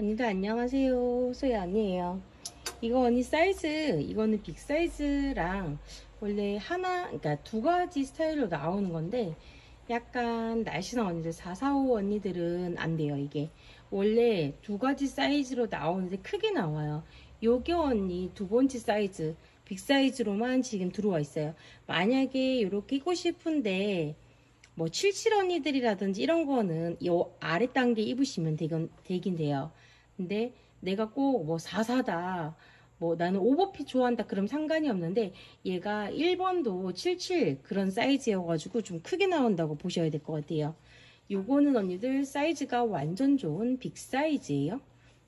언니들 안녕하세요. 소야 언니예요. 이거 언니 사이즈, 이거는 빅 사이즈랑 원래 하나, 그러니까 두 가지 스타일로 나오는 건데 약간 날씬한 언니들, 445 언니들은 안 돼요, 이게. 원래 두 가지 사이즈로 나오는데 크게 나와요. 요게 언니 두 번째 사이즈, 빅 사이즈로만 지금 들어와 있어요. 만약에 이렇게 입고 싶은데 뭐77 언니들이라든지 이런 거는 요 아래 단계 입으시면 되긴, 되긴 돼요. 근데 내가 꼭뭐 44다, 뭐 나는 오버핏 좋아한다 그럼 상관이 없는데 얘가 1번도 77 그런 사이즈여가지고 좀 크게 나온다고 보셔야 될 것 같아요. 요거는 언니들 사이즈가 완전 좋은 빅 사이즈예요.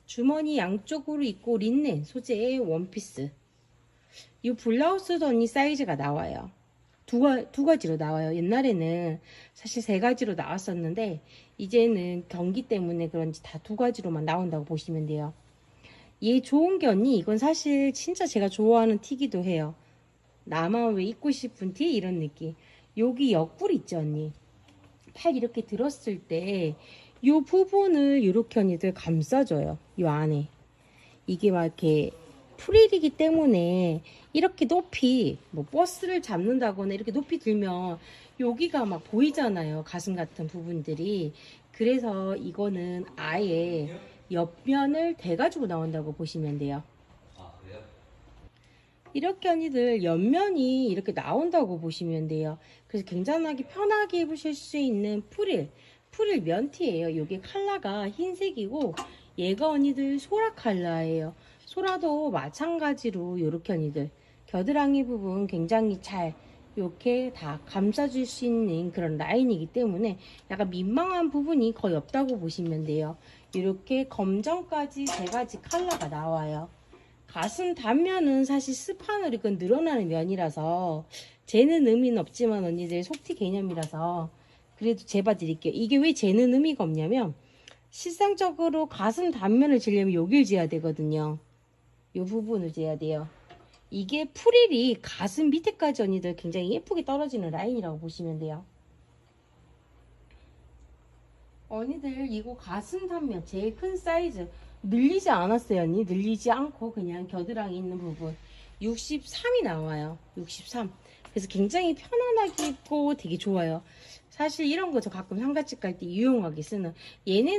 주머니 양쪽으로 입고 린넨 소재의 원피스. 이 블라우스도 언니 사이즈가 나와요. 두, 가, 두 가지로 나와요. 옛날에는 사실 세 가지로 나왔었는데 이제는 경기 때문에 그런지 다 두 가지로만 나온다고 보시면 돼요. 얘 좋은 게 언니 이건 사실 진짜 제가 좋아하는 티기도 해요. 나만 왜 입고 싶은 티 이런 느낌. 여기 옆구리 있죠 언니. 팔 이렇게 들었을 때 이 부분을 이렇게 언니들 감싸줘요. 이 안에. 이게 막 이렇게 프릴이기 때문에 이렇게 높이 뭐 버스를 잡는다거나 이렇게 높이 들면 여기가 막 보이잖아요. 가슴 같은 부분들이. 그래서 이거는 아예 옆면을 대가지고 나온다고 보시면 돼요. 아? 이렇게 언니들 옆면이 이렇게 나온다고 보시면 돼요. 그래서 굉장하게 편하게 입으실 수 있는 프릴, 프릴 면티예요. 이게 컬러가 흰색이고 얘가 언니들 소라 컬러예요. 소라도 마찬가지로 이렇게 언니들 겨드랑이 부분 굉장히 잘 이렇게 다 감싸줄 수 있는 그런 라인이기 때문에 약간 민망한 부분이 거의 없다고 보시면 돼요. 이렇게 검정까지 세 가지 컬러가 나와요. 가슴 단면은 사실 스판으로 이건 늘어나는 면이라서 재는 의미는 없지만 언니들 속티 개념이라서 그래도 재봐드릴게요. 이게 왜 재는 의미가 없냐면 실상적으로 가슴 단면을 재려면 여길 재야 되거든요. 이 부분을 재야 돼요. 이게 프릴이 가슴 밑에까지 언니들 굉장히 예쁘게 떨어지는 라인이라고 보시면 돼요. 언니들 이거 가슴 단면 제일 큰 사이즈 늘리지 않았어요 언니? 늘리지 않고 그냥 겨드랑이 있는 부분. 63이 나와요. 63 그래서 굉장히 편안하게 입고 되게 좋아요 사실 이런 거 저 가끔 상가집 갈 때 유용하게 쓰는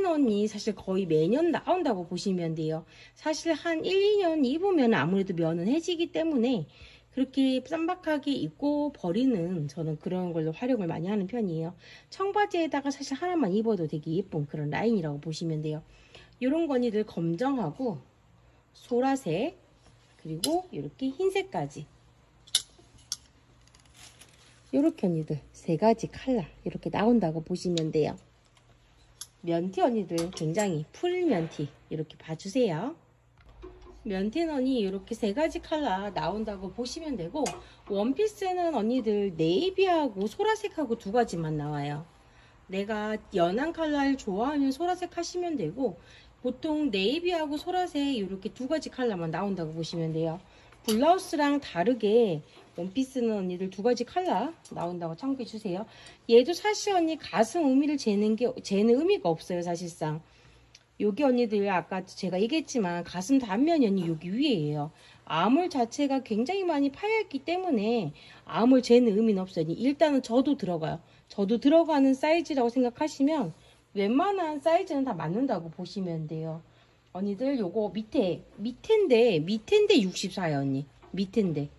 언니 사실 거의 매년 나온다고 보시면 돼요 사실 한 1, 2년 입으면 아무래도 면은 해지기 때문에 그렇게 쌈박하게 입고 버리는 저는 그런 걸로 활용을 많이 하는 편이에요. 청바지에다가 사실 하나만 입어도 되게 예쁜 그런 라인이라고 보시면 돼요. 이런 거니들 검정하고 소라색 그리고 이렇게 흰색까지 이렇게 언니들 세 가지 컬러 이렇게 나온다고 보시면 돼요. 면티 언니들 굉장히 풀 면티 이렇게 봐주세요. 면티는 언니 이렇게 세 가지 컬러 나온다고 보시면 되고 원피스는 언니들 네이비하고 소라색하고 두 가지만 나와요. 내가 연한 컬러를 좋아하면 소라색 하시면 되고 보통 네이비하고 소라색 이렇게 두 가지 컬러만 나온다고 보시면 돼요. 블라우스랑 다르게 원피스는 언니들 두 가지 컬러 나온다고 참고해 주세요. 얘도 사실 언니 가슴 의미를 재는 게 재는 의미가 없어요 사실상. 여기 언니들 아까 제가 얘기했지만 가슴 단면이 언니 여기 위에예요. 암홀 자체가 굉장히 많이 파여있기 때문에 암홀 재는 의미는 없어요. 일단은 저도 들어가요. 저도 들어가는 사이즈라고 생각하시면 웬만한 사이즈는 다 맞는다고 보시면 돼요. 언니들 요거 밑에 밑인데 밑인데 64요 언니 밑인데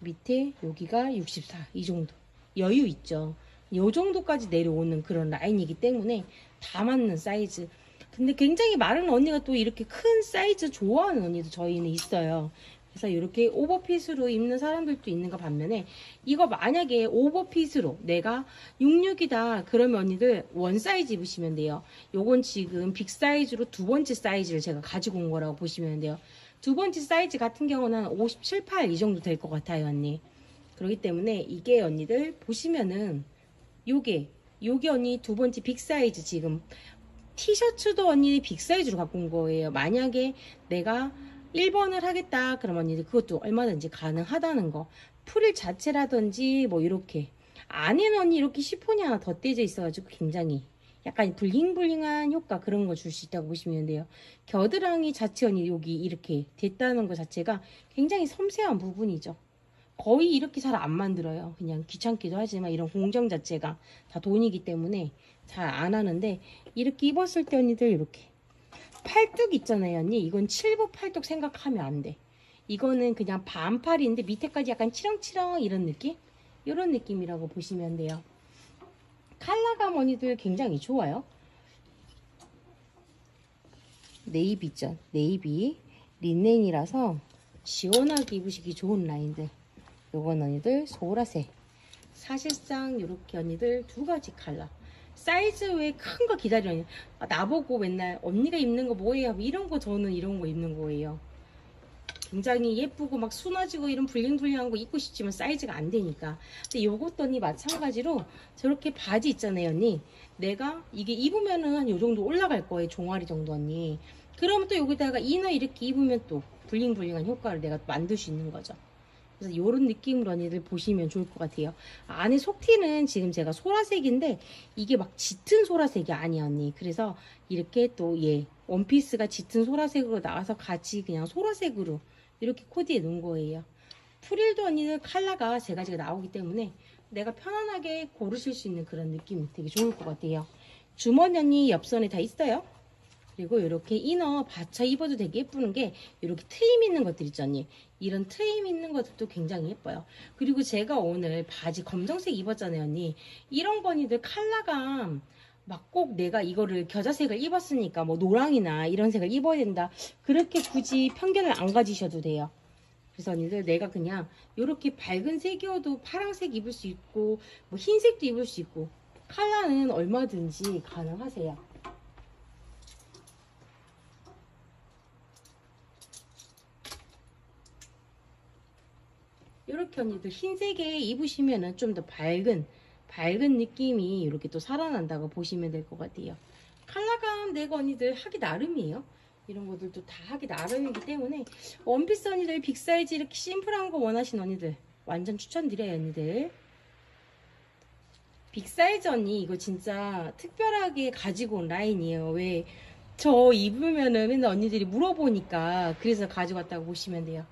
밑에 여기가 64 이 정도 여유 있죠. 요 정도까지 내려오는 그런 라인이기 때문에 다 맞는 사이즈. 근데 굉장히 마른 언니가 또 이렇게 큰 사이즈 좋아하는 언니도 저희는 있어요. 그래서 이렇게 오버핏으로 입는 사람들도 있는가 반면에 이거 만약에 오버핏으로 내가 66이다 그러면 언니들 원 사이즈 입으시면 돼요. 요건 지금 빅 사이즈로 두 번째 사이즈를 제가 가지고 온 거라고 보시면 돼요. 두 번째 사이즈 같은 경우는 57, 8 이 정도 될 것 같아요 언니. 그렇기 때문에 이게 언니들 보시면은 요게 요게 언니 두 번째 빅 사이즈 지금 티셔츠도 언니 빅 사이즈로 갖고 온 거예요. 만약에 내가 1번을 하겠다 그러면 언니들 그것도 얼마든지 가능하다는 거. 프릴 자체라든지 뭐 이렇게 안에는 언니 이렇게 시폰이 하나 덧대져 있어가지고 굉장히 약간 블링블링한 효과 그런 거줄수 있다고 보시면 돼요. 겨드랑이 자체 언니 여기 이렇게 됐다는 것 자체가 굉장히 섬세한 부분이죠. 거의 이렇게 잘 안 만들어요. 그냥 귀찮기도 하지만 이런 공정 자체가 다 돈이기 때문에 잘 안 하는데 이렇게 입었을 때 언니들 이렇게 팔뚝 있잖아요 언니 이건 칠부 팔뚝 생각하면 안 돼. 이거는 그냥 반팔인데 밑에까지 약간 치렁치렁 이런 느낌? 이런 느낌이라고 보시면 돼요. 칼라감 언니들 굉장히 좋아요. 네이비죠. 네이비. 린넨이라서 시원하게 입으시기 좋은 라인들. 요건 언니들 소라색. 사실상 이렇게 언니들 두 가지 칼라. 사이즈 외에 큰거 기다려요. 아, 나보고 맨날 언니가 입는 거 뭐예요? 이런 거 저는 이런 거 입는 거예요. 굉장히 예쁘고 막 수나지고 이런 블링블링한 거 입고 싶지만 사이즈가 안 되니까. 근데 요것도 언니 마찬가지로 저렇게 바지 있잖아요, 언니. 내가 이게 입으면은 한 요 정도 올라갈 거예요, 종아리 정도 언니. 그러면 또 여기다가 이너 이렇게 입으면 또 블링블링한 효과를 내가 만들 수 있는 거죠. 그래서 요런 느낌으로 언니들 보시면 좋을 것 같아요. 안에 속티는 지금 제가 소라색인데 이게 막 짙은 소라색이 아니야 언니. 그래서 이렇게 또 예 원피스가 짙은 소라색으로 나와서 같이 그냥 소라색으로 이렇게 코디해 놓은 거예요. 프릴도 언니는 컬러가 세 가지가 나오기 때문에 내가 편안하게 고르실 수 있는 그런 느낌이 되게 좋을 것 같아요. 주머니 언니 옆선에 다 있어요. 그리고 이렇게 이너 받쳐 입어도 되게 예쁘는 게 이렇게 트임 있는 것들 있죠 언니 이런 트임 있는 것들도 굉장히 예뻐요 그리고 제가 오늘 바지 검정색 입었잖아요 언니 이런 거니들 컬러감 막 꼭 내가 이거를 겨자색을 입었으니까 뭐 노랑이나 이런 색을 입어야 된다. 그렇게 굳이 편견을 안 가지셔도 돼요. 그래서 언니들 내가 그냥 이렇게 밝은 색이어도 파란색 입을 수 있고 뭐 흰색도 입을 수 있고 컬러는 얼마든지 가능하세요. 이렇게 언니들 흰색에 입으시면은 좀 더 밝은 밝은 느낌이 이렇게 또 살아난다고 보시면 될 것 같아요. 컬러감 내가 언니들 하기 나름이에요. 이런 것들도 다 하기 나름이기 때문에 원피스 언니들 빅 사이즈 이렇게 심플한 거 원하시는 언니들 완전 추천드려요 언니들. 빅 사이즈 언니 이거 진짜 특별하게 가지고 온 라인이에요. 왜 저 입으면은 맨날 언니들이 물어보니까 그래서 가지고 왔다고 보시면 돼요.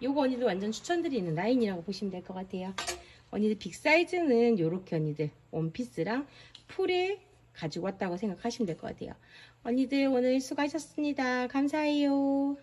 요거 언니들 완전 추천드리는 라인이라고 보시면 될 것 같아요. 언니들 빅 사이즈는 요렇게 언니들 원피스랑 풀을 가지고 왔다고 생각하시면 될 것 같아요. 언니들 오늘 수고하셨습니다. 감사해요.